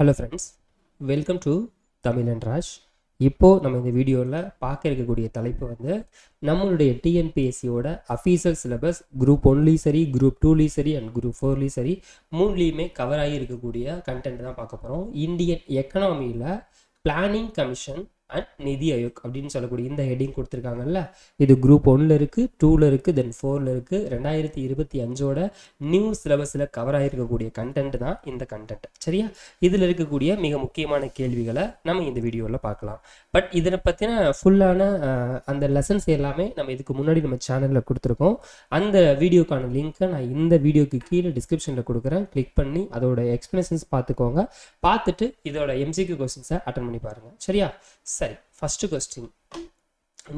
Hello friends welcome to Tamil and Raj இப்போது நம்ம இந்த வீடியோவில் பார்க்க இருக்கக்கூடிய தலைப்பு வந்து நம்மளுடைய டிஎன்பிஎஸ்சியோட அஃபீஷியல் சிலபஸ் குரூப் ஒன்லேயும் சரி குரூப் டூலேயும் சரி அண்ட் குரூப் ஃபோர்லேயும் சரி மூணுலேயுமே கவர் ஆகி இருக்கக்கூடிய கண்டென்ட் தான் பார்க்க போகிறோம் Indian எக்கனாமியில் planning commission and NITI Aayog அப்படின்னு சொல்லக்கூடிய இந்த ஹெட்டிங் கொடுத்துருக்காங்கல்ல? இது குரூப் ஒன்ல இருக்குது டூவில் இருக்குது தென் ஃபோரில் இருக்குது ரெண்டாயிரத்தி இருபத்தி அஞ்சோட நியூ சிலபஸில் கவர் ஆகிருக்கக்கூடிய கண்டென்ட் தான் இந்த கண்டென்ட் சரியா? இதில் இருக்கக்கூடிய மிக முக்கியமான கேள்விகளை நம்ம இந்த வீடியோவில் பார்க்கலாம். பட் இதை பற்றின ஃபுல்லான அந்த லெசன்ஸ் எல்லாமே நம்ம இதுக்கு முன்னாடி நம்ம சேனலில் கொடுத்துருக்கோம். அந்த வீடியோக்கான லிங்க்கை நான் இந்த வீடியோக்கு கீழே டிஸ்கிரிப்ஷனில் கொடுக்குறேன். கிளிக் பண்ணி அதோட எக்ஸ்ப்ளனேஷன்ஸ் பார்த்துக்கோங்க. பார்த்துட்டு இதோட எம்சிக்கு கொஸ்டின்ஸை அட்டன் பண்ணி பாருங்கள் சரியா? சரி ஃபஸ்ட்டு கொஸ்டின்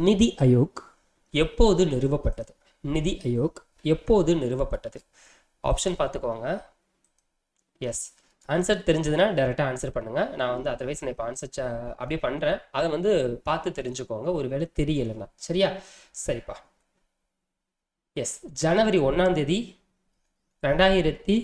நிதி அயோக் எப்போது நிறுவப்பட்டது? நிதி அயோக் எப்போது நிறுவப்பட்டது? ஆப்ஷன் பார்த்துக்கோங்க. எஸ் ஆன்சர் தெரிஞ்சதுன்னா டேரெக்டாக ஆன்சர் பண்ணுங்கள் நான் வந்து அதர்வைஸ் நான் இப்போ ஆன்சர் அப்படியே பண்ணுறேன் அதை வந்து பார்த்து தெரிஞ்சுக்கோங்க. ஒருவேளை தெரியலைன்னா. சரியா? சரிப்பா. எஸ் ஜனவரி ஒன்றாம் தேதி ரெண்டாயிரத்தி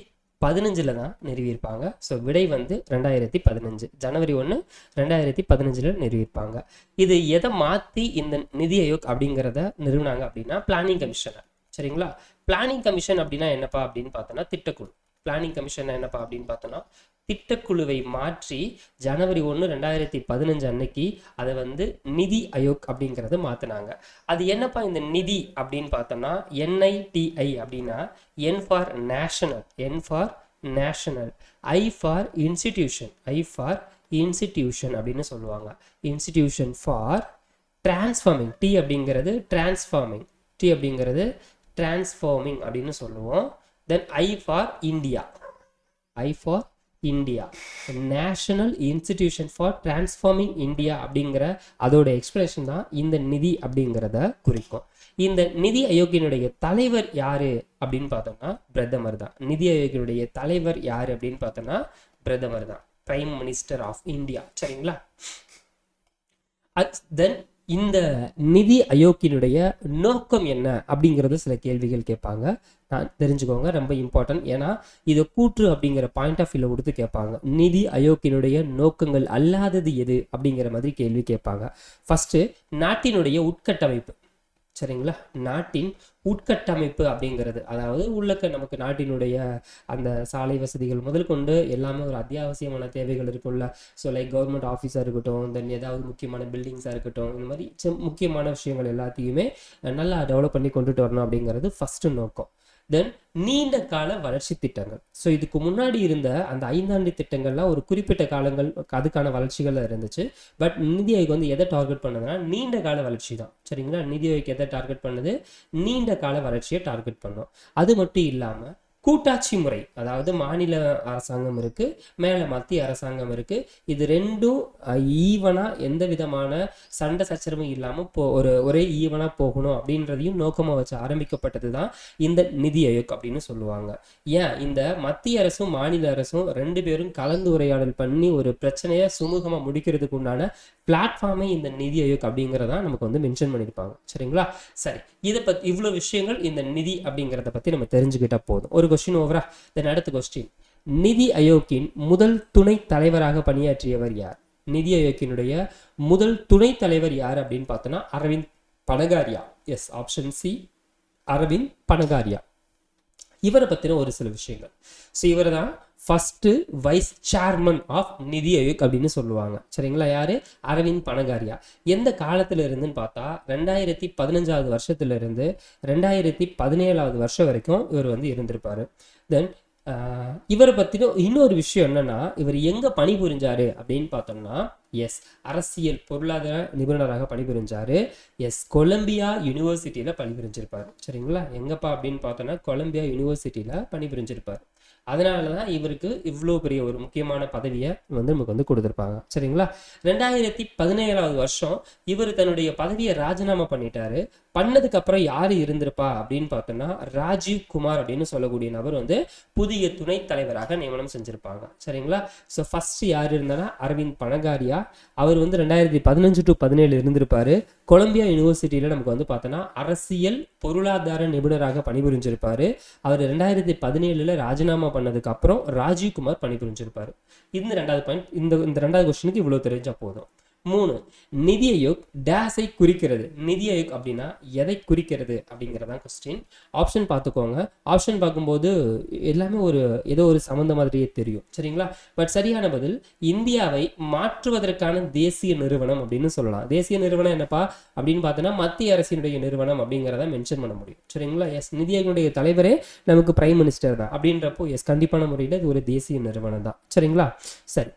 பதினஞ்சில் தான் நிறுவியிருப்பாங்க. ஸோ விடை வந்து ரெண்டாயிரத்தி பதினஞ்சு. ஜனவரி ஒன்று ரெண்டாயிரத்தி பதினஞ்சில் நிறுவியிருப்பாங்க. இது எதை மாற்றி இந்த நிதி ஆயோக் அப்படிங்கிறத நிறுவனாங்க அப்படின்னா பிளானிங் கமிஷனை சரிங்களா? பிளானிங் கமிஷன் அப்படின்னா என்னப்பா அப்படின்னு பார்த்தோன்னா திட்டக்குழு. பிளானிங் கமிஷன் என்னப்பா அப்படின்னு பார்த்தோன்னா திட்டக்குழுவை மாற்றி ஜனவரி ஒன்று ரெண்டாயிரத்தி பதினஞ்சு அன்னைக்கு அதை வந்து நிதி அயோக் அப்படிங்கிறத மாற்றினாங்க அது என்னப்பா இந்த நிதி அப்படின்னு பார்த்தோம்னா என்ஐடிஐ அப்படின்னா N for national N for national I for institution I for institution அப்படின்னு சொல்லுவாங்க. இன்ஸ்டிடியூஷன் ஃபார் டிரான்ஸ்ஃபார்மிங் டி அப்படிங்கிறது டிரான்ஸ்ஃபார்மிங் டி அப்படிங்கிறது டிரான்ஸ்ஃபார்மிங் அப்படின்னு சொல்லுவோம். Then I for India I for India. National institution for transforming India அப்படிங்கிற அதோட expression தான் இந்த நிதி அப்படிங்கிறத குறிக்கும். இந்த நிதி அயோக்கியனுடைய தலைவர் யாரு அப்படின்னு பார்த்தோம்னா பிரதமர் தான். நிதி அயோக்கியனுடைய தலைவர் யாரு அப்படின்னு பார்த்தோம்னா பிரதமர் தான். பிரைம் மினிஸ்டர் ஆஃப் இந்தியா சரிங்களா? தென் இந்த நிதி ஆயோக்கினுடைய நோக்கம் என்ன அப்படிங்கிறது சில கேள்விகள் கேட்பாங்க. நான் தெரிஞ்சுக்கோங்க ரொம்ப இம்பார்ட்டன்ட் ஏன்னா இதை கூற்று அப்படிங்கிற பாயிண்ட் ஆஃப் வியூவில் கொடுத்து கேட்பாங்க. நிதி ஆயோக்கினுடைய நோக்கங்கள் அல்லாதது எது அப்படிங்கிற மாதிரி கேள்வி கேட்பாங்க. ஃபஸ்ட்டு நாட்டினுடைய உட்கட்டமைப்பு. சரிங்களா? நாட்டின் உட்கட்டமைப்பு அப்படிங்கிறது. அதாவது உள்ளக்க நமக்கு நாட்டினுடைய அந்த சாலை வசதிகள் முதல் கொண்டு எல்லாமே ஒரு அத்தியாவசியமான தேவைகள் இருக்கும்ல. ஸோ லைக் கவர்மெண்ட் ஆஃபீஸாக இருக்கட்டும் தென் ஏதாவது முக்கியமான பில்டிங்ஸாக இருக்கட்டும் இந்த மாதிரி முக்கியமான விஷயங்கள் எல்லாத்தையுமே நல்லா டெவலப் பண்ணி கொண்டுட்டு வரணும் அப்படிங்கிறது ஃபஸ்ட்டு நோக்கம். தென் நீண்ட கால வளர்ச்சி திட்டங்கள். ஸோ இதுக்கு முன்னாடி இருந்த அந்த ஐந்தாண்டு திட்டங்கள்லாம் ஒரு குறிப்பிட்ட காலங்கள் அதுக்கான வளர்ச்சிகள் இருந்துச்சு. பட் நிதி ஆயோக் வந்து எதை டார்கெட் பண்ணுதுன்னா நீண்ட கால வளர்ச்சி தான். சரிங்களா? நிதி ஆயோக் எதை டார்கெட் பண்ணுது? நீண்ட கால வளர்ச்சியை டார்கெட் பண்ணும். அது மட்டும் இல்லாமல் கூட்டாட்சி முறை அதாவது மாநில அரசாங்கம் இருக்கு மேலே மத்திய அரசாங்கம் இருக்கு. இது ரெண்டும் ஈவனா எந்த விதமான சண்டை சச்சரவும் இல்லாமல் போ ஒரு ஒரே ஈவனா போகணும் அப்படின்றதையும் நோக்கமாக வச்சு ஆரம்பிக்கப்பட்டது தான் இந்த நிதி ஆயோக் அப்படின்னு சொல்லுவாங்க. ஏன்? இந்த மத்திய அரசும் மாநில அரசும் ரெண்டு பேரும் கலந்து உரையாடல் பண்ணி ஒரு பிரச்சனையை சுமூகமாக முடிக்கிறதுக்கு உண்டான பிளாட்ஃபார்மே இந்த நிதி ஆயோக் அப்படிங்கிறதா நமக்கு வந்து மென்ஷன் பண்ணியிருப்பாங்க சரிங்களா? சரி. இதை பற்றி இவ்வளோ விஷயங்கள் இந்த நிதி அப்படிங்கிறத பற்றி நம்ம தெரிஞ்சுக்கிட்டால் போதும். ஒரு கொஸ்டின் ஓவரா தென் அடுத்த கொஸ்டின் நிதி ஆயோக்கின் முதல் துணை தலைவராக பணியாற்றியவர் யார்? நிதி ஆயோக்கினுடைய முதல் துணை தலைவர் யார் அப்படின்னு பார்த்தோன்னா Arvind Panagariya. Yes option C Arvind Panagariya. இவரை பற்றின ஒரு சில விஷயங்கள். ஸோ இவர் தான் ஃபஸ்ட்டு வைஸ் சேர்மன் ஆஃப் நிதி ஆயோக் அப்படின்னு சொல்லுவாங்க. சரிங்களா? யாரு? அரவிந்த் பனகாரியா எந்த காலத்துல இருந்துன்னு பார்த்தா ரெண்டாயிரத்தி பதினஞ்சாவது வருஷத்துல இருந்து ரெண்டாயிரத்தி பதினேழாவது வருஷம் வரைக்கும் இவர் வந்து இருந்திருப்பாரு. தென் இவரை பற்றின இன்னொரு விஷயம் என்னன்னா இவர் எங்கே பணிபுரிஞ்சாரு அப்படின்னு பார்த்தோம்னா எஸ் அரசியல் பொருளாதார நிபுணராக பணிபுரிஞ்சாரு. எஸ் கொலம்பியா யூனிவர்சிட்டியில் பணிபுரிஞ்சிருப்பார். சரிங்களா? எங்கப்பா அப்படின்னு பார்த்தோன்னா கொலம்பியா யூனிவர்சிட்டியில் பணிபுரிஞ்சிருப்பார். அதனால தான் இவருக்கு இவ்வளோ பெரிய ஒரு முக்கியமான பதவியை வந்து நமக்கு வந்து கொடுத்துருப்பாங்க. சரிங்களா? ரெண்டாயிரத்தி பதினேழாவது வருஷம் இவர் தன்னுடைய பதவியை ராஜினாமா பண்ணிட்டாரு. பண்ணதுக்கு அப்புறம் யார் இருந்திருப்பா அப்படின்னு பார்த்தோம்னா ராஜீவ் குமார் அப்படின்னு சொல்லக்கூடிய நபர் வந்து புதிய துணைத் தலைவராக நியமனம் செஞ்சிருப்பாங்க. சரிங்களா? ஸோ ஃபர்ஸ்ட் யார் இருந்தானா அரவிந்த் பனகாரியா. அவர் வந்து ரெண்டாயிரத்தி பதினஞ்சு டு பதினேழு இருந்திருப்பாரு. கொலம்பியா யூனிவர்சிட்டியில் நமக்கு வந்து பார்த்தோன்னா அரசியல் பொருளாதார நிபுணராக பணிபுரிஞ்சிருப்பாரு. அவர் ரெண்டாயிரத்தி பதினேழுல ராஜினாமா பண்ணதுக்கு அப்புறம் ராஜீவ்குமார் பணிபுரிஞ்சிருப்பாரு. இந்த ரெண்டாவது பாயிண்ட் இந்த இந்த ரெண்டாவது கொஸ்டினுக்கு இவ்வளோ தெரிஞ்சால் போதும். மூணு நிதி ஆயோக் டேஸை குறிக்கிறது. நிதி ஆயோக் அப்படின்னா எதை குறிக்கிறது அப்படிங்கிறதான் கொஸ்டின் ஆப்ஷன் பார்த்துக்கோங்க. ஆப்ஷன் பார்க்கும்போது எல்லாமே ஒரு ஏதோ ஒரு சம்மந்த மாதிரியே தெரியும். சரிங்களா? பட் சரியான பதில் இந்தியாவை மாற்றுவதற்கான தேசிய நிறுவனம் அப்படின்னு சொல்லலாம். தேசிய நிறுவனம் என்னப்பா? அப்படின்னு பார்த்தோன்னா மத்திய அரசினுடைய நிறுவனம் அப்படிங்கிறத மென்ஷன் பண்ண முடியும். சரிங்களா? எஸ் நிதி ஆயோகனுடைய தலைவரே நமக்கு பிரைம் மினிஸ்டர் தான். அப்படின்றப்போ எஸ் கண்டிப்பான முறையில் இது ஒரு தேசிய நிறுவனம் தான். சரிங்களா? சரி.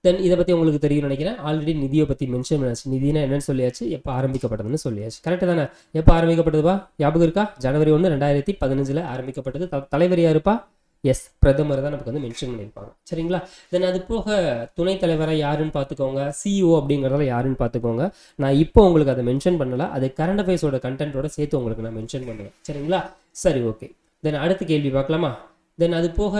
தென் இதை பற்றி உங்களுக்கு தெரியும்னு நினைக்கிறேன். ஆல்ரெடி நிதியை பற்றி மென்ஷன் பண்ணாச்சு நிதினா என்னன்னு சொல்லியாச்சு. எப்போ ஆரம்பிக்கப்பட்டதுன்னு சொல்லியாச்சு. கரெக்டு தானே? எப்போ ஆரம்பிக்கப்பட்டதுப்பா ஞாபகம் இருக்கா? ஜனவரி ஒன்று ரெண்டாயிரத்தி பதினஞ்சில் ஆரம்பிக்கப்பட்டது. த- தலைவர் யாருப்பா? எஸ் பிரதமர் தான் நமக்கு வந்து மென்ஷன் பண்ணியிருப்பாங்க. சரிங்களா? தென் அது போக துணைத் தலைவராக யாருன்னு பார்த்துக்கோங்க. சிஇஓ அப்படிங்கிறதால யாருன்னு பார்த்துக்கோங்க. நான் இப்போ உங்களுக்கு அதை மென்ஷன் பண்ணலை. அது கரண்ட் அஃபேர்ஸோட கண்டென்ட்டோட சேர்த்து உங்களுக்கு நான் மென்ஷன் பண்ணுவேன். சரிங்களா? சரி ஓகே தென் அடுத்த கேள்வி பார்க்கலாமா? தென் அது போக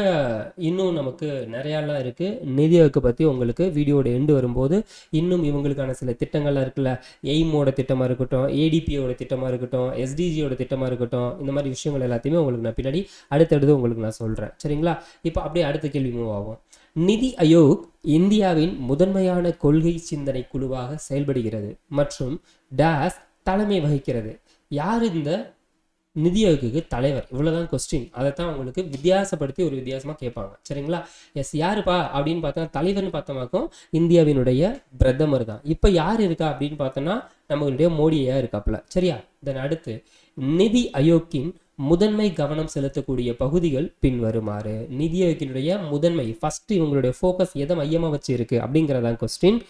இன்னும் நமக்கு நிறையாலாம் இருக்குது நிதியோக்கை பற்றி உங்களுக்கு வீடியோட எண்டு வரும்போது இன்னும் இவங்களுக்கான சில திட்டங்கள்லாம் இருக்குல்ல. எய்மோட திட்டமாக இருக்கட்டும் ஏடிபியோட திட்டமாக இருக்கட்டும் எஸ்டிஜியோட திட்டமாக இருக்கட்டும் இந்த மாதிரி விஷயங்கள் எல்லாத்தையுமே உங்களுக்கு நான் பின்னாடி அடுத்தடுத்து உங்களுக்கு நான் சொல்கிறேன் சரிங்களா? இப்போ அப்படியே அடுத்த கேள்வி மூவ் ஆகும். நிதி அயோக் இந்தியாவின் முதன்மையான கொள்கை சிந்தனை குழுவாக செயல்படுகிறது மற்றும் டேஸ் தலைமை வகிக்கிறது. யார் இந்த நிதி ஆயோக்கு தலைவர். இவ்வளவுதான் கொஸ்டின் அதை தான் உங்களுக்கு வித்தியாசப்படுத்தி ஒரு வித்தியாசமா கேட்பாங்க. சரிங்களா? எஸ் யாருப்பா? அப்படின்னு பார்த்தா தலைவர்னு பார்த்தோமாக்கும் இந்தியாவினுடைய பிரதமர் தான். இப்போ யார் இருக்கா அப்படின்னு பார்த்தோன்னா நம்மளுடைய மோடியா இருக்காப்புல. சரியா? தென் அடுத்து நிதி அயோக்கின் முதன்மை கவனம் செலுத்தக்கூடிய பகுதிகள் பின்வருமாறு. நிதி ஆயோக்கினுடைய முதன்மை ஃபர்ஸ்ட் இவங்களுடைய ஃபோக்கஸ் எதை மையமாக வச்சு இருக்கு அப்படிங்கிறதான் கொஸ்டின்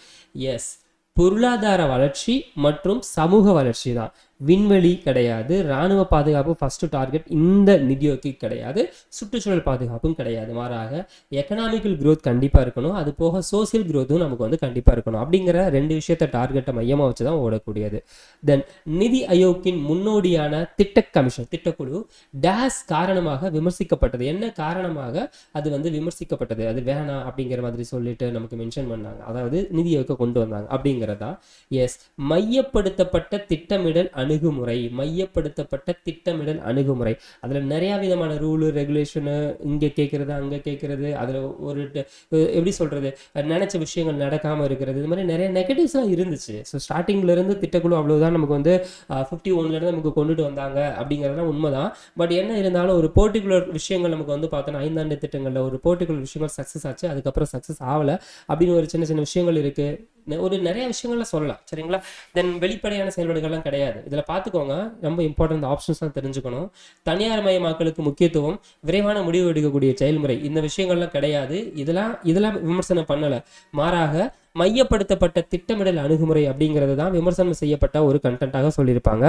எஸ் பொருளாதார வளர்ச்சி மற்றும் சமூக வளர்ச்சி தான். விண்வெளி கிடையாது. ராணுவ பாதுகாப்பு ஃபஸ்ட்டு டார்கெட் இந்த நிதியோக்கு கிடையாது. சுற்றுச்சூழல் பாதுகாப்பும் கிடையாது. மாறாக எக்கனாமிக்கல் க்ரோத் கண்டிப்பாக இருக்கணும். அது போக சோசியல் க்ரோத்தும் நமக்கு வந்து கண்டிப்பாக இருக்கணும். அப்படிங்கிற ரெண்டு விஷயத்தை டார்கெட்டை மையமாக வச்சு தான் ஓடக்கூடியது. தென் நிதி ஆயோக்கின் முன்னோடியான திட்ட கமிஷன் திட்டக்குழு டேஸ் காரணமாக விமர்சிக்கப்பட்டது. என்ன காரணமாக? அது வந்து விமர்சிக்கப்பட்டது. அது வேணாம் அப்படிங்கிற மாதிரி சொல்லிட்டு நமக்கு மென்ஷன் பண்ணாங்க. அதாவது நிதி ஆயோக்கை கொண்டு வந்தாங்க. அப்படிங்கிறதா? எஸ் மையப்படுத்தப்பட்ட திட்டமிடல் அணுகுமுறை மையப்படுத்தப்பட்ட திட்டமிடல் அணுகுமுறை. அதில் நிறையா விதமான ரூலு ரெகுலேஷனு இங்கே கேட்குறது அங்கே கேட்குறது அதில் ஒரு எப்படி சொல்கிறது நினச்ச விஷயங்கள் நடக்காமல் இருக்கிறது இது மாதிரி நிறைய நெகட்டிவ்ஸ்லாம் இருந்துச்சு. ஸோ ஸ்டார்டிங்லேருந்து திட்டக்குழு அவ்வளோதான் நமக்கு வந்து ஃபிஃப்டி ஒன்லேருந்து நமக்கு கொண்டுட்டு வந்தாங்க அப்படிங்கிறதுலாம் உண்மைதான். பட் என்ன இருந்தாலும் ஒரு பர்டிகுலர் விஷயங்கள் நமக்கு வந்து பார்த்தோன்னா ஐந்தாண்டு திட்டங்களில் ஒரு பர்டிகுலர் விஷயங்கள் சக்ஸஸ் ஆச்சு அதுக்கப்புறம் சக்ஸஸ் ஆகலை அப்படின்னு ஒரு சின்ன சின்ன விஷயங்கள் இருக்குது ஒரு நிறைய விஷயங்கள்ல சொல்லலாம் சரிங்களா? தென் வெளிப்படையான செயல்பாடுகள்லாம் கிடையாது. இதில் பார்த்துக்கோங்க ரொம்ப இம்பார்ட்டன்ட் ஆப்ஷன்ஸ்லாம் தெரிஞ்சுக்கணும். தனியார் மயமாக்கலுக்கு முக்கியத்துவம் விரைவான முடிவு எடுக்கக்கூடிய செயல்முறை இந்த விஷயங்கள்லாம் கிடையாது. இதெல்லாம் இதெல்லாம் விமர்சனம் பண்ணலை. மாறாக மையப்படுத்தப்பட்ட திட்டமிடல் அணுகுமுறை அப்படிங்கிறது தான் விமர்சனம் செய்யப்பட்ட ஒரு கண்டென்ட்டாக சொல்லியிருப்பாங்க.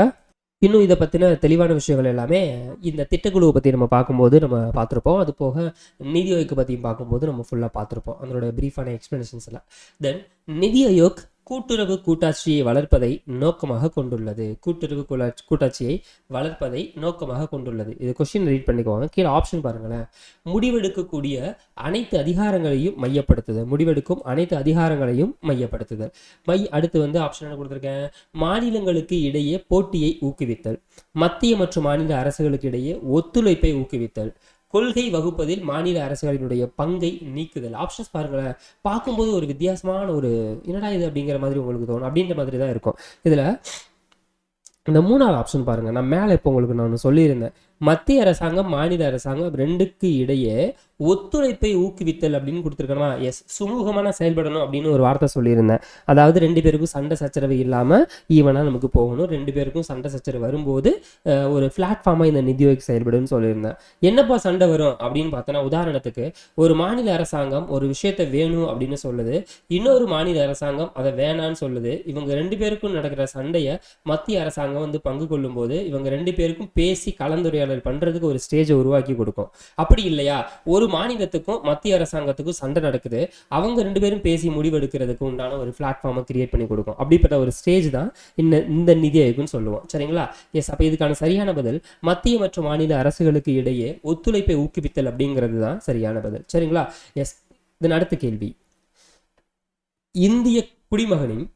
இன்னும் இதை பற்றின தெளிவான விஷயங்கள் எல்லாமே இந்த திட்டக்குழுவை பற்றி நம்ம பார்க்கும்போது நம்ம பார்த்துருப்போம். அது போக நிதி ஆயோக் பற்றியும் பார்க்கும்போது நம்ம ஃபுல்லாக பார்த்துருப்போம். அதனோட ப்ரீஃபான எக்ஸ்ப்ளனேஷன்ஸ் எல்லாம். தென் நிதி ஆயோக் கூட்டுறவு கூட்டாட்சியை வளர்ப்பதை நோக்கமாக கொண்டுள்ளது. கூட்டுறவு கூட்டாட்சியை வளர்ப்பதை நோக்கமாக கொண்டுள்ளது. இது கொஸ்டின் ரீட் பண்ணிக்கோங்க. கீழே ஆப்ஷன் பாருங்களேன். முடிவெடுக்கக்கூடிய அனைத்து அதிகாரங்களையும் மையப்படுத்துதல். முடிவெடுக்கும் அனைத்து அதிகாரங்களையும் மையப்படுத்துதல். மை அடுத்து வந்து ஆப்ஷன் என்ன கொடுத்துருக்கேன்? மாநிலங்களுக்கு இடையே போட்டியை ஊக்குவித்தல். மத்திய மற்றும் மாநில அரசுகளுக்கு இடையே ஒத்துழைப்பை ஊக்குவித்தல். கொள்கை வகுப்பதில் மாநில அரசுகளினுடைய பங்கை நீக்குதல். ஆப்ஷன்ஸ் பாருங்களேன். பார்க்கும்போது ஒரு வித்தியாசமான ஒரு என்னடா இது? அப்படிங்கிற மாதிரி உங்களுக்கு தோணும். அப்படின்ற மாதிரி தான் இருக்கும். இதில் இந்த மூணாவது ஆப்ஷன் பாருங்க. நான் மேலே இப்போ உங்களுக்கு நான் சொல்லியிருந்தேன். மத்திய அரசாங்கம் மாநில அரசாங்கம் ரெண்டுக்கு இடையே ஒத்துழைப்பை ஊக்குவித்தல் அப்படின்னு கொடுத்துருக்கணுமா? எஸ் சுமூகமான செயல்படணும் அப்படின்னு ஒரு வார்த்தை சொல்லியிருந்தேன். அதாவது ரெண்டு பேருக்கும் சண்டை சச்சரவு இல்லாமல் ஈவனாக நமக்கு போகணும். ரெண்டு பேருக்கும் சண்டை சச்சரவு வரும்போது ஒரு பிளாட்ஃபார்மாக இந்த நிதி ஆயோக் செயல்படுன்னு சொல்லியிருந்தேன். என்னப்பா சண்டை வரும் அப்படின்னு பார்த்தோன்னா உதாரணத்துக்கு ஒரு மாநில அரசாங்கம் ஒரு விஷயத்தை வேணும் அப்படின்னு சொல்லுது. இன்னொரு மாநில அரசாங்கம் அதை வேணான்னு சொல்லுது. இவங்க ரெண்டு பேருக்கும் நடக்கிற சண்டையை மத்திய அரசாங்கம் வந்து பங்கு கொள்ளும்போது இவங்க ரெண்டு பேருக்கும் பேசி கலந்துரையாடல் பண்றதுக்கு ஒரு ஸ்டேஜை உருவாக்கி கொடுக்கும். அப்படி இல்லையா? ஒரு மாநிலத்துக்கும் மத்திய அரசாங்கத்துக்கும் சண்டை நடக்குது. அவங்க ரெண்டு பேரும் பேசி முடிவெடுக்கிறதுக்கு உண்டான ஒரு பிளாட்ஃபார்மை கிரியேட் பண்ணி கொடுக்கும். அப்படிப்பட்ட ஒரு ஸ்டேஜ் தான் இந்த இந்த நிதி ஆயோக்னு சொல்லுவோம். சரிங்களா? எஸ் அப்போ இதுக்கான சரியான பதில் மத்திய மற்றும் மாநில அரசுகளுக்கு இடையே ஒத்துழைப்பை ஊக்குவித்தல் அப்படிங்கிறது தான் சரியான பதில். சரிங்களா? எஸ் இதன் அடுத்த கேள்வி. இந்திய குடிமகனின்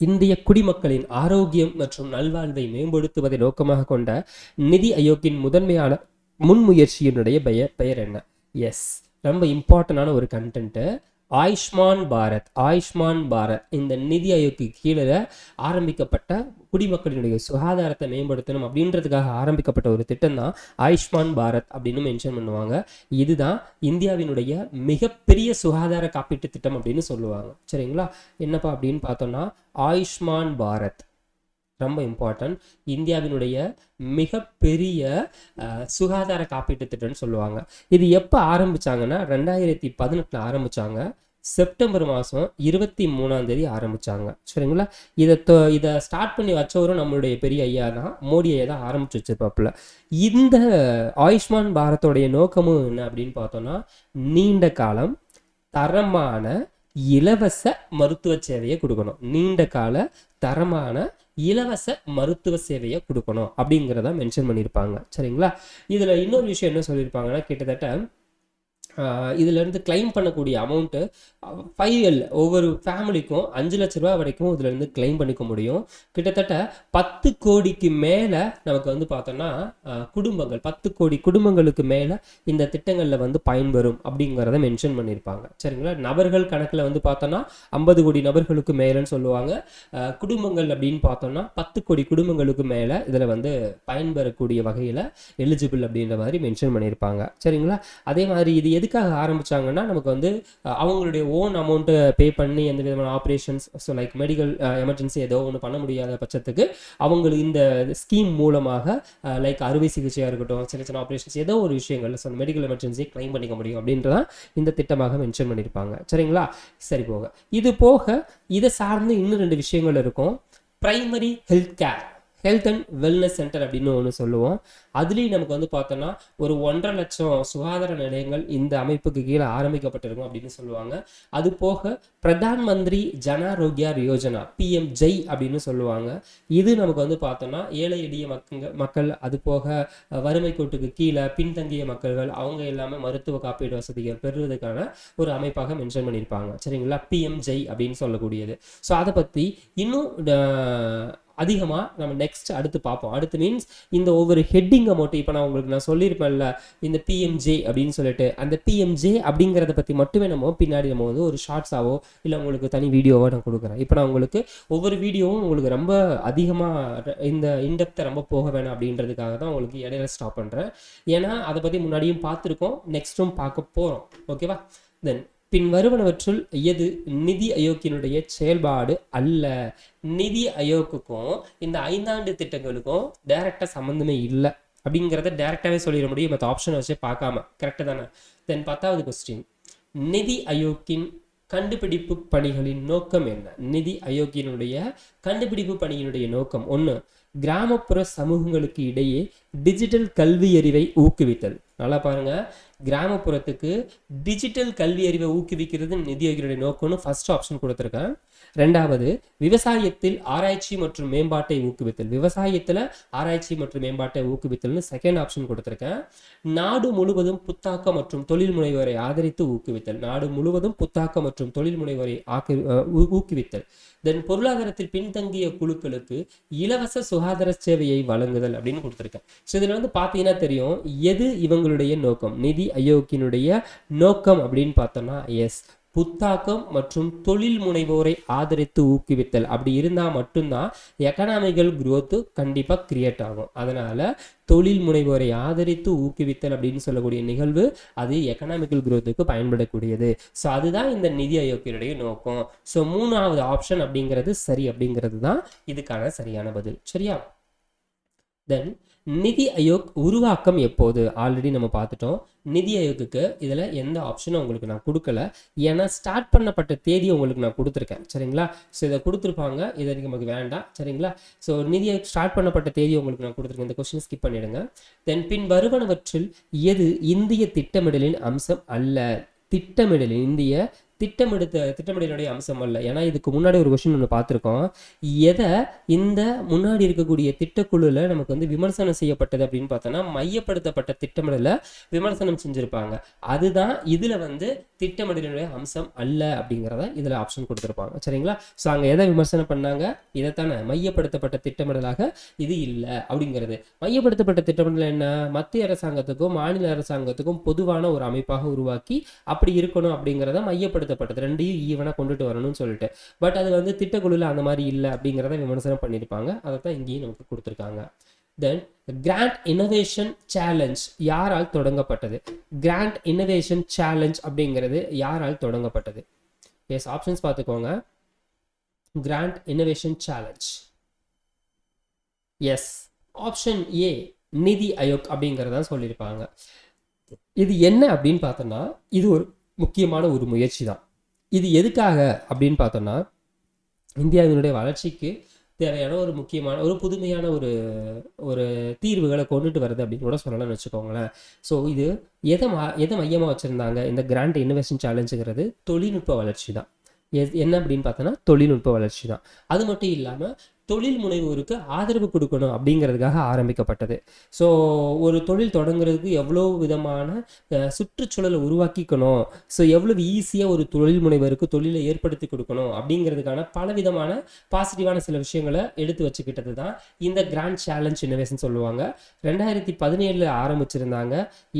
இந்திய குடிமக்களின் ஆரோக்கியம் மற்றும் நல்வாழ்வை மேம்படுத்துவதை நோக்கமாக கொண்ட நிதி ஆயோக்கின் முதன்மையான முன்முயற்சியினுடைய பெயர் பெயர் என்ன? எஸ் ரொம்ப இம்பார்ட்டண்டான ஒரு கண்டென்ட்டு ஆயுஷ்மான் பாரத் ஆயுஷ்மான் பாரத் இந்த நிதி ஆயோக்கு கீழே ஆரம்பிக்கப்பட்ட குடிமக்களினுடைய சுகாதாரத்தை மேம்படுத்தணும் அப்படின்றதுக்காக ஆரம்பிக்கப்பட்ட ஒரு திட்டம் தான் ஆயுஷ்மான் பாரத் அப்படின்னு மென்ஷன் பண்ணுவாங்க. இதுதான் இந்தியாவினுடைய மிகப்பெரிய சுகாதார காப்பீட்டு திட்டம் அப்படின்னு சொல்லுவாங்க. சரிங்களா? என்னப்பா அப்படின்னு பார்த்தோம்னா ஆயுஷ்மான் பாரத். ரொம்ப இம்பார்ட்டன்ட் இந்தியாவினுடைய மிகப்பெரிய அஹ், சுகாதார காப்பீட்டு திட்டம்னு சொல்லுவாங்க. இது எப்போ ஆரம்பிச்சாங்கன்னா ரெண்டாயிரத்தி பதினெட்டில் ஆரம்பிச்சாங்க. செப்டம்பர் மாதம் இருபத்தி மூணாம் தேதி ஆரம்பிச்சாங்க. சரிங்களா? இதை தொ- இதை ஸ்டார்ட் பண்ணி வச்சவரும் நம்மளுடைய பெரிய ஐயா தான். மோடி ஐயா தான் ஆரம்பிச்சு வச்சிருப்பாப்புல. இந்த ஆயுஷ்மான் பாரத்தோடைய நோக்கமும் என்ன அப்படின்னு பார்த்தோம்னா நீண்ட காலம் தரமான இலவச மருத்துவ சேவையை கொடுக்கணும். நீண்ட கால தரமான இலவச மருத்துவ சேவையை கொடுக்கணும் அப்படிங்கிறத மென்ஷன் பண்ணியிருப்பாங்க. சரிங்களா? இதில் இன்னொரு விஷயம் என்ன சொல்லியிருப்பாங்கன்னா கிட்டத்தட்ட இதிலேருந்து கிளைம் பண்ணக்கூடிய அமௌண்ட்டு ஃபைவ் எல் ஒவ்வொரு ஃபேமிலிக்கும் அஞ்சு லட்ச ரூபா வரைக்கும் இதிலேருந்து கிளைம் பண்ணிக்க முடியும். கிட்டத்தட்ட பத்து கோடிக்கு மேலே நமக்கு வந்து பார்த்தோம்னா குடும்பங்கள் பத்து கோடி குடும்பங்களுக்கு மேலே இந்த திட்டங்களில் வந்து பயன்பெறும் அப்படிங்கிறத மென்ஷன் பண்ணியிருப்பாங்க சரிங்களா? நபர்கள் கணக்கில் வந்து பார்த்தோம்னா ஐம்பது கோடி நபர்களுக்கு மேலேன்னு சொல்லுவாங்க. குடும்பங்கள் அப்படின்னு பார்த்தோம்னா பத்து கோடி குடும்பங்களுக்கு மேலே இதில் வந்து பயன்பெறக்கூடிய வகையில் எலிஜிபிள் அப்படின்ற மாதிரி மென்ஷன் பண்ணியிருப்பாங்க சரிங்களா? அதே மாதிரி இது எது எதுக்காக ஆரம்பித்தாங்கன்னா நமக்கு வந்து அவங்களுடைய ஓன் அமௌண்ட்டை பே பண்ணி எந்த விதமான operations so like medical emergency ஏதோ ஒன்று பண்ண முடியாத பட்சத்துக்கு அவங்களுக்கு இந்த ஸ்கீம் மூலமாக லைக் அறுவை சிகிச்சையாக இருக்கட்டும் சின்ன சின்ன ஆப்ரேஷன்ஸ் ஏதோ ஒரு விஷயங்கள் ஸோ மெடிக்கல் எமர்ஜென்சியை க்ளைம் பண்ணிக்க முடியும் அப்படின்றதான் இந்த திட்டமாக மென்ஷன் பண்ணியிருப்பாங்க. சரிங்களா? சரி போக. இது போக இதை சார்ந்து இன்னும் ரெண்டு விஷயங்கள் இருக்கும். Primary health care health and wellness centre அப்படின்னு ஒன்று சொல்லுவோம். அதுலேயும் நமக்கு வந்து பார்த்தோன்னா ஒரு ஒன்றரை லட்சம் சுகாதார நிலையங்கள் இந்த அமைப்புக்கு கீழே ஆரம்பிக்கப்பட்டிருக்கும் அப்படின்னு சொல்லுவாங்க. அது போக பிரதான் மந்திரி ஜன யோஜனா பிஎம் ஜெய் அப்படின்னு சொல்லுவாங்க. இது நமக்கு வந்து பார்த்தோன்னா ஏழை எளிய மக்கள் மக்கள் அது போக வறுமை கோட்டுக்கு கீழே பின்தங்கிய மக்கள்கள் அவங்க எல்லாமே மருத்துவ காப்பீடு வசதிகள் பெறுவதற்கான ஒரு அமைப்பாக மென்ஷன் பண்ணியிருப்பாங்க. சரிங்களா? பிஎம் ஜெய் அப்படின்னு சொல்லக்கூடியது. ஸோ அதை பற்றி இன்னும் அதிகமாக நம்ம நெக்ஸ்ட் அடுத்து பார்ப்போம். அடுத்து மீன்ஸ் இந்த ஒவ்வொரு ஹெட்டிங்கை மட்டும் இப்போ நான் உங்களுக்கு நான் சொல்லியிருப்பேன்ல இந்த பிஎம்ஜே அப்படின்னு சொல்லிட்டு அந்த பிஎம்ஜே அப்படிங்கிறத பற்றி மட்டுமே நம்ம பின்னாடி நம்ம வந்து ஒரு ஷார்ட்ஸாவோ இல்லை உங்களுக்கு தனி வீடியோவோ நான் கொடுக்குறேன். இப்போ நான் உங்களுக்கு ஒவ்வொரு வீடியோவும் உங்களுக்கு ரொம்ப அதிகமாக இந்த இன்டெப்த்தை ரொம்ப போக வேணாம் அப்படின்றதுக்காக தான் உங்களுக்கு இடையில ஸ்டாப் பண்ணுறேன் ஏன்னா அதை பற்றி முன்னாடியும் பார்த்துருக்கோம் நெக்ஸ்ட்டும் பார்க்க போகிறோம் ஓகேவா தென் பின் வருவனவற்றுள் எது? நிதி அயோக்கினுடைய செயல்பாடு அல்ல. நிதி அயோக்குக்கும் இந்த ஐந்தாண்டு திட்டங்களுக்கும் டைரக்டாக சம்மந்தமே இல்லை. அப்படிங்கிறத டைரக்டாகவே சொல்லிட முடியும். மற்ற ஆப்ஷனை வச்சே பார்க்காம. கரெக்டு தானே? தென் பத்தாவது கொஸ்டின் நிதி அயோக்கின் கண்டுபிடிப்பு பணிகளின் நோக்கம் என்ன? நிதி அயோக்கியனுடைய கண்டுபிடிப்பு பணியினுடைய நோக்கம். ஒன்று கிராமப்புற சமூகங்களுக்கு இடையே டிஜிட்டல் கல்வி அறிவை ஊக்குவித்தல். நல்லா பாருங்க. கிராமப்புறத்துக்கு டிஜிட்டல் கல்வி அறிவை ஊக்குவிக்கிறது நிதி ஆயோக்கியனுடைய நோக்கம்னு ஃபர்ஸ்ட் ஆப்ஷன் கொடுத்துருக்கேன். ரெண்டாவது விவசாயத்தில் ஆராய்ச்சி மற்றும் மேம்பாட்டை ஊக்குவித்தல். விவசாயத்தில் ஆராய்ச்சி மற்றும் மேம்பாட்டை ஊக்குவித்தல்னு செகண்ட் ஆப்ஷன் கொடுத்துருக்கேன். நாடு முழுவதும் புத்தாக்கம் மற்றும் தொழில் முனைவோரை ஆதரித்து ஊக்குவித்தல். நாடு முழுவதும் புத்தாக்கம் மற்றும் தொழில் முனைவோரை ஆக்கு ஊக்குவித்தல். தென் பொருளாதாரத்தில் பின்தங்கிய குழுக்களுக்கு இலவச சுகாதார சேவையை வழங்குதல் அப்படின்னு கொடுத்துருக்கேன். ஸோ இதில் வந்து பார்த்தீங்கன்னா தெரியும் எது இவங்களுடைய நோக்கம்? நிதி ஆயோக்கினுடைய நோக்கம் அப்படின்னு பார்த்தோம்னா எஸ் புத்தாக்கம் மற்றும் தொழில் முனைவோரை ஆதரித்து ஊக்குவித்தல். அப்படி இருந்தால் மட்டும்தான் எக்கனாமிக்கல் குரோத்து கண்டிப்பாக கிரியேட் ஆகும். அதனால தொழில் முனைவோரை ஆதரித்து ஊக்குவித்தல் அப்படின்னு சொல்லக்கூடிய நிகழ்வு அது எக்கனாமிக்கல் குரோத்துக்கு பயன்படக்கூடியது. ஸோ அதுதான் இந்த நிதி ஆயோக்கியனுடைய நோக்கம். ஸோ மூணாவது ஆப்ஷன் அப்படிங்கிறது சரி அப்படிங்கிறது தான் இதுக்கான சரியான பதில். சரியா? தென் நிதி அயோக் உருவாக்கம் எப்போது? ஆல்ரெடி நம்ம பார்த்துட்டோம். நிதி அயோக்குக்கு இதில் எந்த ஆப்ஷனும் உங்களுக்கு நான் கொடுக்கல. ஏன்னா ஸ்டார்ட் பண்ணப்பட்ட தேதி உங்களுக்கு நான் கொடுத்துருக்கேன். சரிங்களா? ஸோ இதை கொடுத்துருப்பாங்க. இதை நமக்கு வேண்டாம். சரிங்களா? ஸோ நிதி அயோக் ஸ்டார்ட் பண்ணப்பட்ட தேதி உங்களுக்கு நான் கொடுத்துருக்கேன். இந்த கொஸ்டின் ஸ்கிப் பண்ணிடுங்க. தென் பின் வருவனவற்றில் எது இந்திய திட்டமிடலின் அம்சம் அல்ல? திட்டமிடலின் இந்திய திட்டமிடுத்த திட்டமிடலுடைய அம்சம் அல்ல. ஏன்னா இதுக்கு முன்னாடி ஒரு கொஷின் ஒன்று பார்த்துருக்கோம். எதை இந்த முன்னாடி இருக்கக்கூடிய திட்டக்குழுல நமக்கு வந்து விமர்சனம் செய்யப்பட்டது அப்படின்னு பார்த்தோன்னா மையப்படுத்தப்பட்ட திட்டமிடலை விமர்சனம் செஞ்சுருப்பாங்க. அதுதான் இதுல வந்து திட்டமிடலுடைய அம்சம் அல்ல அப்படிங்கிறத இதில் ஆப்ஷன் கொடுத்துருப்பாங்க. சரிங்களா? ஸோ அங்க எதை விமர்சனம் பண்ணாங்க? இதைத்தானே மையப்படுத்தப்பட்ட திட்டமிடலாக இது இல்லை அப்படிங்கிறது. மையப்படுத்தப்பட்ட திட்டமிடல் என்ன? மத்திய அரசாங்கத்துக்கும் மாநில அரசாங்கத்துக்கும் பொதுவான ஒரு அமைப்பாக உருவாக்கி அப்படி இருக்கணும் அப்படிங்கிறத மையப்படுத்தப்பட்டது ரெண்டையும் ஈவனாக கொண்டுட்டு வரணும்னு சொல்லிட்டு. பட் அது வந்து திட்டக்குழுல அந்த மாதிரி இல்லை அப்படிங்கிறத விமர்சனம் பண்ணியிருப்பாங்க. அதை தான் இங்கேயும் நமக்கு கொடுத்துருக்காங்க. தென் கிராண்ட் இன்னோவேஷன் சேலஞ்ச் யாரால் தொடங்கப்பட்டது? கிராண்ட் இன்னோவேஷன் சேலஞ்ச் அப்படிங்கிறது யாரால் தொடங்கப்பட்டது? எஸ் ஆப்ஷன்ஸ் பார்த்துக்கோங்க. Grand innovation challenge yes option A NITI Aayog அப்படிங்கிறதான் சொல்லியிருப்பாங்க. இது என்ன அப்படின்னு பார்த்தோன்னா இது ஒரு முக்கியமான ஒரு முயற்சி தான் இது எதுக்காக அப்படின்னு பார்த்தோன்னா இந்தியாவினுடைய வளர்ச்சிக்கு தேவையான ஒரு முக்கியமான ஒரு புதுமையான ஒரு ஒரு தீர்வுகளை கொண்டுட்டு வருது அப்படின்னு கூட சொல்லலாம்னு வச்சுக்கோங்களேன். ஸோ இது எதை மா எதை மையமாக வச்சுருந்தாங்க? இந்த கிராண்ட் இன்னோவேஷன் சேலஞ்சுங்கிறது தொழில்நுட்ப வளர்ச்சி தான் எது என்ன அப்படின்னு பார்த்தோன்னா தொழில்நுட்ப வளர்ச்சி தான் அது மட்டும் இல்லாமல் தொழில் முனைவோருக்கு ஆதரவு கொடுக்கணும் அப்படிங்கிறதுக்காக ஆரம்பிக்கப்பட்டது. ஸோ ஒரு தொழில் தொடங்குறதுக்கு எவ்வளோ விதமான சுற்றுச்சூழலை உருவாக்கிக்கணும். ஸோ எவ்வளவு ஈஸியாக ஒரு தொழில் முனைவருக்கு தொழிலை ஏற்படுத்தி கொடுக்கணும் அப்படிங்கிறதுக்கான பல விதமான பாசிட்டிவான சில விஷயங்களை எடுத்து வச்சுக்கிட்டது தான் இந்த கிராண்ட் சேலஞ்ச் இன்னோவேஷன் சொல்லுவாங்க. ரெண்டாயிரத்தி பதினேழில் ஆரம்பிச்சிருந்தாங்க.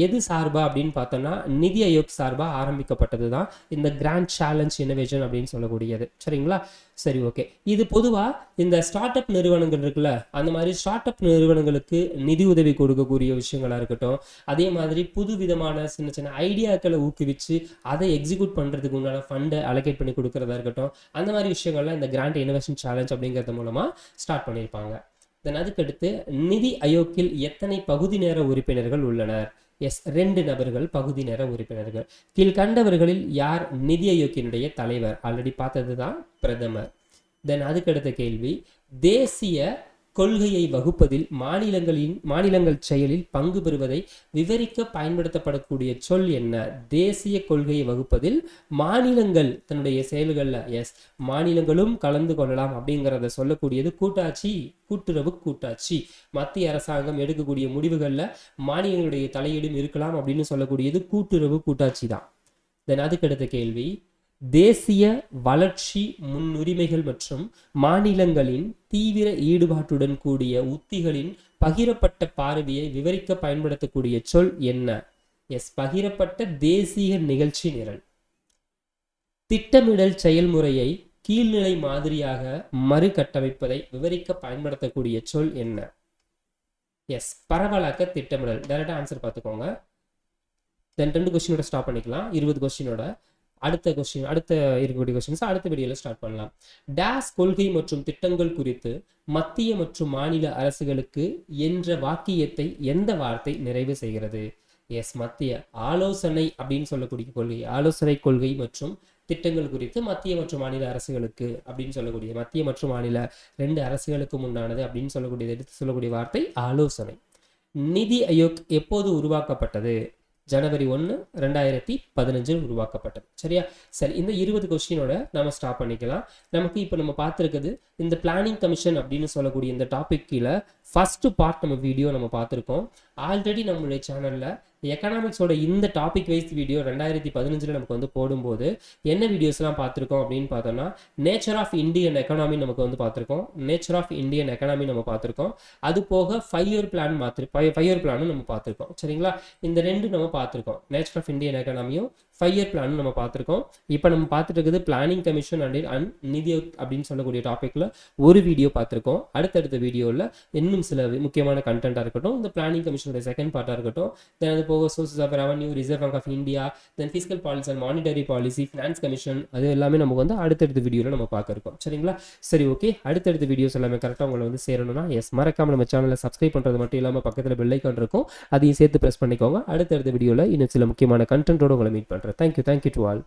எது சார்பா அப்படின்னு பார்த்தோம்னா நிதி ஆயோக் சார்பாக ஆரம்பிக்கப்பட்டது தான் இந்த கிராண்ட் சேலஞ்ச் இன்னோவேஷன் அப்படின்னு சொல்லக்கூடியது. சரிங்களா? சரி ஓகே இது பொதுவாக இந்த ஸ்டார்ட் அப் நிறுவனங்கள் இருக்குல்ல அந்த மாதிரி ஸ்டார்ட் அப் நிறுவனங்களுக்கு நிதி உதவி கொடுக்கக்கூடிய விஷயங்களாக இருக்கட்டும் அதே மாதிரி புது விதமான சின்ன சின்ன ஐடியாக்களை ஊக்குவிச்சு அதை எக்ஸிக்யூட் பண்ணுறதுக்கு உண்டான ஃபண்டை அலோகேட் பண்ணி கொடுக்கறதா இருக்கட்டும் அந்த மாதிரி விஷயங்கள்லாம் இந்த கிராண்ட் இன்னோவேஷன் சேலஞ்ச் அப்படிங்கிறது மூலமாக ஸ்டார்ட் பண்ணியிருப்பாங்க. தென் அதுக்கடுத்து நிதி அயோக்கில் எத்தனை பகுதி நேர உறுப்பினர்கள் உள்ளனர்? எஸ் ரெண்டு நபர்கள் பகுதி நேர உறுப்பினர்கள். கீழ்கண்டவர்களில் யார் நிதி ஆயோக்கினுடைய தலைவர்? ஆல்ரெடி பார்த்தது தான் பிரதமர். தென் அதுக்கடுத்த கேள்வி தேசிய கொள்கையை வகுப்பதில் மாநிலங்களின் மாநிலங்கள் செயலில் பங்கு பெறுவதை விவரிக்க பயன்படுத்தப்படக்கூடிய சொல் என்ன? தேசிய கொள்கையை வகுப்பதில் மாநிலங்கள் தன்னுடைய செயல்களில் எஸ் மாநிலங்களும் கலந்து கொள்ளலாம் அப்படிங்கிறத சொல்லக்கூடியது கூட்டாட்சி கூட்டுறவு கூட்டாட்சி. மத்திய அரசாங்கம் எடுக்கக்கூடிய முடிவுகளில் மாநிலங்களுடைய தலையீடும் இருக்கலாம் அப்படின்னு சொல்லக்கூடியது கூட்டுறவு கூட்டாட்சி தான். தென் அதுக்கடுத்த கேள்வி தேசிய வளர்ச்சி முன்னுரிமைகள் மற்றும் மாநிலங்களின் தீவிர ஈடுபாட்டுடன் கூடிய உத்திகளின் பகிரப்பட்ட பார்வையை விவரிக்க பயன்படுத்தக்கூடிய சொல் என்ன? எஸ். பகிரப்பட்ட தேசிய நிகழ்ச்சி நிரல். திட்டமிடல் செயல்முறையை கீழ்நிலை மாதிரியாக மறுகட்டமைப்பதை விவரிக்க பயன்படுத்தக்கூடிய சொல் என்ன? எஸ். பரவலாக்க திட்டமிடல். டைரக்டா ஆன்சர் பார்த்துக்கோங்க. தென் ரெண்டு கொஸ்டினோட ஸ்டாப் பண்ணிக்கலாம். இருபது கொஸ்டினோட அடுத்த கொஸ்டின் அடுத்த இருக்கக்கூடிய கொஸ்டின்ஸ் அடுத்த வீடியோவில் ஸ்டார்ட் பண்ணலாம். டேஸ் கொள்கை மற்றும் திட்டங்கள் குறித்து மத்திய மற்றும் மாநில அரசுகளுக்கு என்ற வாக்கியத்தை எந்த வார்த்தை நிறைவு செய்கிறது? எஸ் மத்திய. ஆலோசனை அப்படின்னு சொல்லக்கூடிய கொள்கை ஆலோசனை கொள்கை மற்றும் திட்டங்கள் குறித்து மத்திய மற்றும் மாநில அரசுகளுக்கு அப்படின்னு சொல்லக்கூடிய மத்திய மற்றும் மாநில ரெண்டு அரசுகளுக்கும் உண்டானது அப்படின்னு சொல்லக்கூடிய எடுத்து சொல்லக்கூடிய வார்த்தை ஆலோசனை. நிதி ஆயோக் எப்போது உருவாக்கப்பட்டது? ஜனவரி ஒன்று ரெண்டாயிரத்தி பதினஞ்சில் உருவாக்கப்பட்டது. சரியா? சரி இந்த இருபது கொஸ்டினோட நம்ம ஸ்டாப் பண்ணிக்கலாம். நமக்கு இப்போ நம்ம பார்த்துருக்குது இந்த பிளானிங் கமிஷன் அப்படின்னு சொல்லக்கூடிய இந்த டாபிக் கீழே ஃபஸ்ட்டு பார்ட் நம்ம வீடியோ நம்ம பார்த்துருக்கோம். ஆல்ரெடி நம்மளுடைய சேனலில் எக்கனாமிக்ஸோட இந்த டாபிக் வைஸ் வீடியோ ரெண்டாயிரத்தி பதினஞ்சில் நமக்கு வந்து போடும்போது என்ன வீடியோஸ்லாம் பார்த்துருக்கோம் அப்படின்னு பார்த்தோம்னா நேச்சர் ஆஃப் இந்தியன் எக்கனாமி நமக்கு வந்து பார்த்துருக்கோம். நேச்சர் ஆஃப் இந்தியன் எக்கனாமி நம்ம பார்த்துருக்கோம். அது போக ஃபைவ் இயர் பிளான் மாத்திரு ஃபைவ் இயர் பிளானும் நம்ம பார்த்துருக்கோம். சரிங்களா? இந்த ரெண்டு நம்ம பார்த்துருக்கோம். நேச்சர் ஆஃப் இந்தியன் எக்கனாமியும் ஃபைவ் இயர் பிளானும் நம்ம பார்த்துருக்கோம். இப்போ நம்ம பார்த்துட்டு இருக்குது பிளானிங் கமிஷன் அண்ட் அண்ட் நிதி அப்படின்னு சொல்லக்கூடிய டாப்பிக்கில் ஒரு வீடியோ பார்த்துருக்கோம். அடுத்தடுத்த வீடியோவில் இன்னும் சில முக்கியமான கண்டென்ட்டாக இருக்கட்டும். இந்த பிளானிங் கமிஷனோட செகண்ட் பார்ட்டாக இருக்கட்டும். தென் அது போக sources of revenue Reserve Bank of India then fiscal policy and monetary policy Finance Commission அது எல்லாமே நமக்கு வந்து அடுத்தடுத்த வீடியோவில் நம்ம பார்க்குறோம் சரிங்களா? சரி ஓகே அடுத்தடுத்த வீடியோஸ் எல்லாமே கரெக்டாக உங்களை வந்து சேரணும்னா எஸ் மறக்காமல் நம்ம சேனலை சப்ஸ்கிரைப் பண்ணுறது மட்டும் இல்லாமல் பக்கத்தில் பெல்லைக்கான் இருக்கும். அதையும் சேர்த்து ப்ரெஸ் பண்ணிக்கோங்க. அடுத்தடுத்த வீடியோவில் இன்னும் சில முக்கியமான கண்டென்ட்டோடு உங்களை மீட் பண்ணுறேன் Thank you. Thank you to all.